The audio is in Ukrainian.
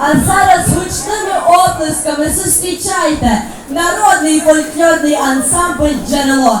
А зараз гучними оплесками зустрічайте народний фольклорний ансамбль джерело.